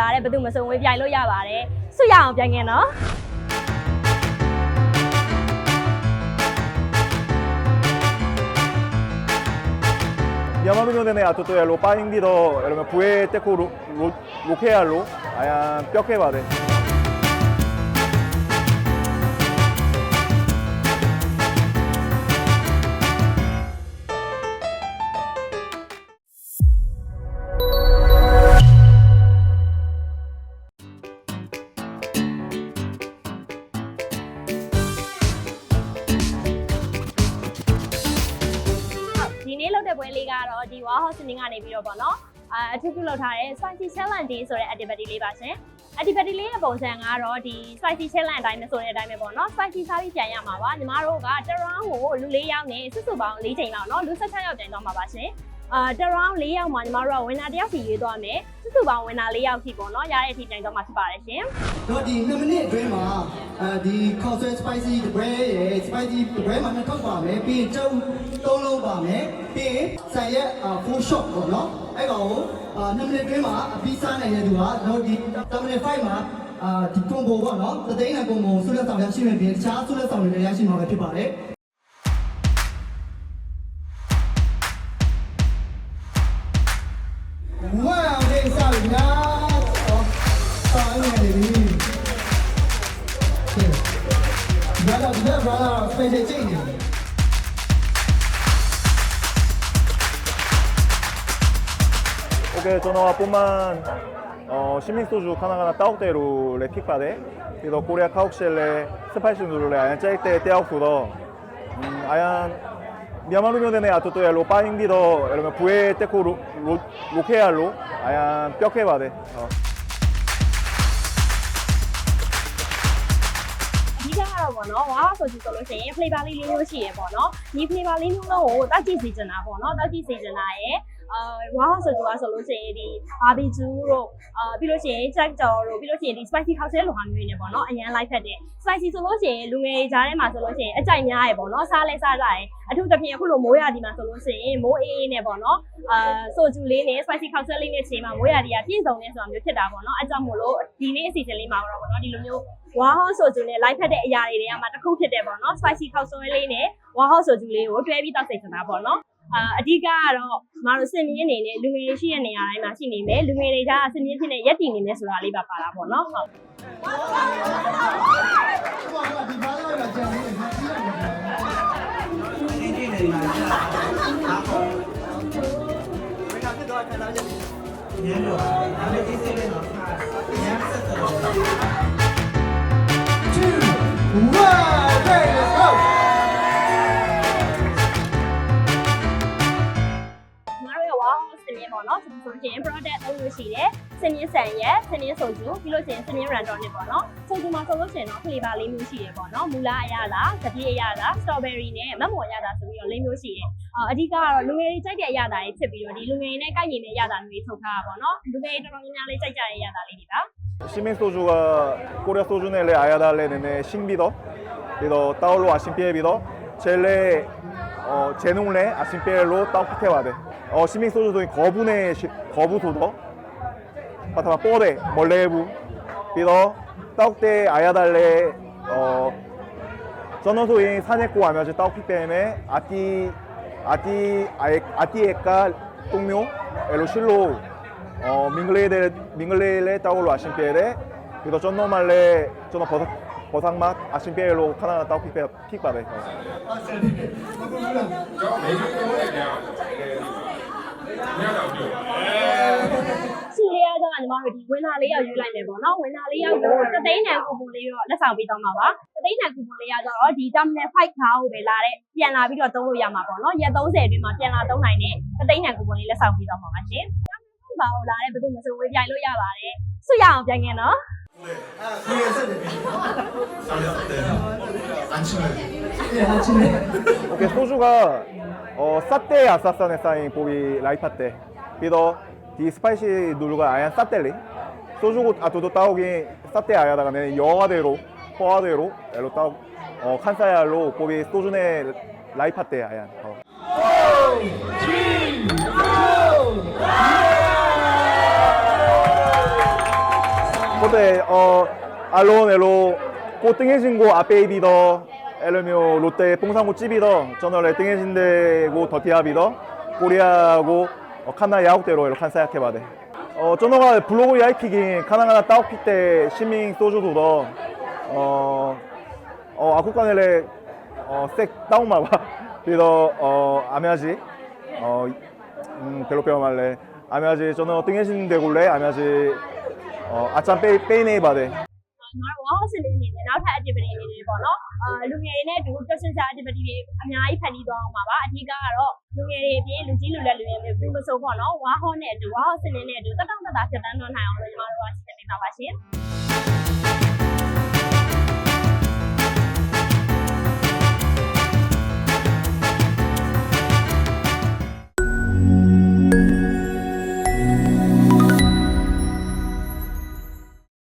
လာတဲ့ဘယ်သူမဆိုဝင်ပြိုင်လို့ရပါတယ်ဆွရအောင်ပြိုင်ငင်နော်မြန်မာလူမျိုးတွေနဲ့အတူတူရလို့ပိုင်းပြီးတော့အဲ့လိုမျိုးပွဲတက်ဖို့လိုခဲ့ရလို့အရင်ပြောခဲ့ပါ တယ်ဒီနေ့လုပ်တဲ့ပွဲလေးကတော့ဒီ Wow Hosting ကနေပြီးတော့ပေါ့နော်အာအထူးပြုလုပ်ထားတဲ့ Spicy Challenge Day ဆိုတဲ့ activity လေးပါရှင် activity လေးရဲ့ပုံစံကတော့ဒီ Spicy Challenge အတိုင်းပဲဆိုတဲ့အတိုင်းပဲပေါ့နော် Spicy စားပြီးပြန်ရမှာပါညီမတို့ကတရောင်းကိုလူ၄ယောက်နဲ့စုစုပေါင်း၄ချိန်လောက်နော်လူ16ယောက်ပြန်တော့မှာပါရှင် အာတရောင်း၄ယောက်မှာညီမတို့ကဝင်နာတစ်ယောက်စီရွေးသွားမယ်စုစုပေါင်းဝင်နာ၄ယောက်စီပေါ့နော်ရတဲ့အထိပြန်တော့မှာဖြစ်ပါတယ်ရှင်တော့ဒီ2မိနစ်အတွင်းမှာအဲဒီ concert spicy တပွဲရယ် spicy တပွဲမှာနှစ်ခေါက်ပါမယ်ပြီးရင်ကျုပ်သုံးလုံးပါမယ်ပြီးရင်ဆန်ရက် full shot ပေါ့နော်အဲ့ကောင်ကိုအာ2မိနစ်အတွင်းမှာအပြီးစားနိုင်တဲ့သူကတော့ဒီ10မိနစ်5မှာအာဒီ combo ပေါ့နော်သသိန်းနဲ့ combo ဆုလက်ဆောင်ရရှိမယ်ပြီးရင်တခြားဆုလက်ဆောင်တွေလည်းရရှိမှာပဲဖြစ်ပါတယ် brother Fettuccine. 오케이 저나와 뿐만 어, 시민 소주 하나가나 따옥대로 레픽바데 그래서 코리아 카옥셀레 스파이시 누르레 아얀 짜이때 떼아옥도더 음, 아얀 미야마루묘데네 아토토야로 빠잉디더 여러분 부에 떼코 로케알로 아얀 뼈케바데 어. တော့အဲ့လိုမျိုးပွဲတက်ဖို့လိုခဲ့ရလို့အရင်ပြောခဲ့ပါတယ်ဟုတ်အဓိကကတော့ပေါ့နော်ဝါဆိုကြည့်ဆိုလို့ရှိရင် flavor လေးလေးမျိုးရှိရပေါ့နော်ဒီ flavor လေးမျိုးလုံးကိုတောက်ကြည့်စီချင်တာပေါ့နော်တောက်ကြည့်စီချင်တာရဲ့ အာဝါဆိုကြပါဆိုလို့ရှိရင်ဒီ barbecue တို့အာပြီးလို့ရှိရင် jack jaw တို့ပြီးလို့ရှိရင်ဒီ spicy cocktail လိုဟာမျိုးတွေနေပေါ့နော်အရန်လိုက်ဖက်တယ် spicy ဆိုလို့ရှိရင်လူငယ်ကြားထဲမှာဆိုလို့ရှိရင်အကြိုက်များရယ်ပေါ့နော်စားလဲစားကြရယ်အထူးသဖြင့်အခုလိုမိုးရာဒီမှာဆိုလို့ရှိရင်မိုးအေးအေးနဲ့ပေါ့နော်အာဆိုဂျူလေးနဲ့ spicy cocktail လေးနဲ့ချိန်မှာမိုးရာဒီကပြည့်စုံနေဆိုတာမျိုးဖြစ်တာပေါ့နော်အဲကြောင့်မို့လို့ဒီနေ့အစီအစဉ်လေးမှာတော့ပေါ့နော်ဒီလိုမျိုးဝါဟောဆိုဂျူနဲ့ live ဖက်တဲ့အရာတွေတွေကမှတစ်ခုဖြစ်တယ်ပေါ့နော် spicy ခောက်ဆွဲလေးနဲ့ဝါဟောဆိုဂျူလေးကိုတွဲပြီးတောက်စိတ်ချင်တာပေါ့နော် အာအဓိကကတော့မတို့စင်မြင့်အနေနဲ့လူငယ်ရှိတဲ့နေရာတိုင်းမှာရှိနေမယ်လူငယ်တွေကြားစင်မြင့်ဖြစ်နေရက်တည်နေမယ်ဆိုတာလေးပါပါတာပေါ့နော်ဟုတ်ညံ့တော့အားလည်းသိသေးတယ်နော်ညံ့ဆက်တော့2 1 2 င်မြင့်ပေါ့နော်ဆိုဆိုရင် product သုံးလို့ရှိတယ်စင်မြင့်ဆန်ရက်စင်မြင့်ဆိုဂျူပြီးလို့ရှိရင်စင်မြင့် random နဲ့ပေါ့နော်ဆိုဂျူမှာဆိုလို့ရှိရင်တော့ flavor လေးမျိုးရှိတယ်ပေါ့နော်မူလာအရသာသတိအရသာ strawberry နဲ့မမော်အရသာဆိုပြီးတော့လေးမျိုးရှိတယ်အာအဓိကကတော့လူငယ်တွေကြိုက်တဲ့အရသာတွေဖြစ်ပြီးတော့ဒီလူငယ်တွေနဲ့ကိုက်ညီတဲ့အရသာမျိုးတွေထုတ်ထားတာပေါ့နော်လူငယ်တွေတော်တော်များများလေးကြိုက်ကြတဲ့အရသာလေးတွေပါရှမင်းစတိုဂျိုကကိုရီးယားစတိုဂျိုနဲ့လည်းအားရတာလည်းနည်းနည်းရှင်းပြီးတော့ပြီးတော့တောက်လို့အရှင်းပြပြီးတော့ချဲလဲအော်ချဲနုံလည်းအရှင်း 어, 시밍 소주도 거분의 거부 소더 바타마 뽀레 멀레부 비더 떡대 아야달레 어 저노소인 산에코 아며지 떡피 때문에 아띠 아띠 아에 아띠에까 동묘 엘로실로 어 밍글레데 밍글레레 따올로 아신피에레 비더 저노말레 저노 버섯 보상맛 아신피에로 카나다 떡피페 픽바베. ညတော့ပြောစုလေးရောက်တော့ညီမတို့ဒီဝင်လာလေးရောက်ယူလိုက်မယ်ပေါ့နော်ဝင်လာလေးရောက်တော့တသိန်းတန်ကူပွန်လေးတော့လက်ဆောင်ပေးသွားမှာပါတသိန်းတန်ကူပွန်လေးရောက်တော့ဒီ terminal 5ခါကိုပဲလာတဲ့ပြန်လာပြီးတော့သုံးလို့ရမှာပေါ့နော်ရက်30အတွင်းမှာပြန်လာသုံးနိုင်တဲ့တသိန်းတန်ကူပွန်လေးလက်ဆောင်ပေးသွားမှာပါရှင်ပါတော့လာတဲ့ဘယ်သူမှစိုးဝေးပြိုင်လို့ရပါတယ်ဆွရအောင်ပြိုင်ခင်နော်အဲ့ဒါဆွရဆက်တယ်ဆောင်းရတယ်အန်ချီအန်ချီ 오케이 소주가 어, 싸떼 아싸싸네 싸인 고기 라이파떼 비더 디 스파이시 누르가 아얀 사떼리. 소주고 아두도 따오기 사떼 아야다가네 영화대로 포화대로 엘로 따오 어 칸사야로 고기 소주네 라이파떼 아얀. 어. 근데 어 알론 엘로 고등해진 고 아베이비 더 엘르미오 롯데 뽕상구집이더 저는 레팅해진데고 더티아비더 코리아고 어, 칸나 야옥대로 이렇게 한사약해봐대 돼. 어, 저너가 블로그 야이키긴 카나가나 따오피 때 시밍 소주도더 어, 어, 아쿠카넬레 어, 색 따오마바 그래서 어, 아메아지 어, 음, 별로 말레 아메아지 저는 어떤 해진데 골래 아메아지 어, 아참 빼, 빼이네이 바데 我是零零的，然后他二级零零的，然后。 လေးတွေပေါ့နော်အာလူငယ်တွေနဲ့အတူတက်ဆင်စာ activity တွေအများကြီးဖန်တီးသွားအောင်ပါပါအဓိကကတော့လူငယ်တွေအပြင်လူကြီးလူလက်လူငယ်တွေဘူးမဆိုပေါ့နော်ဝါဟောနဲ့အတူဝါဟောစနေနဲ့အတူတက်တောင့်တက်တာဖြစ်တန်းတော့နိုင်အောင်လို့ညီမတို့ကရှင်းပြပါပါရှင်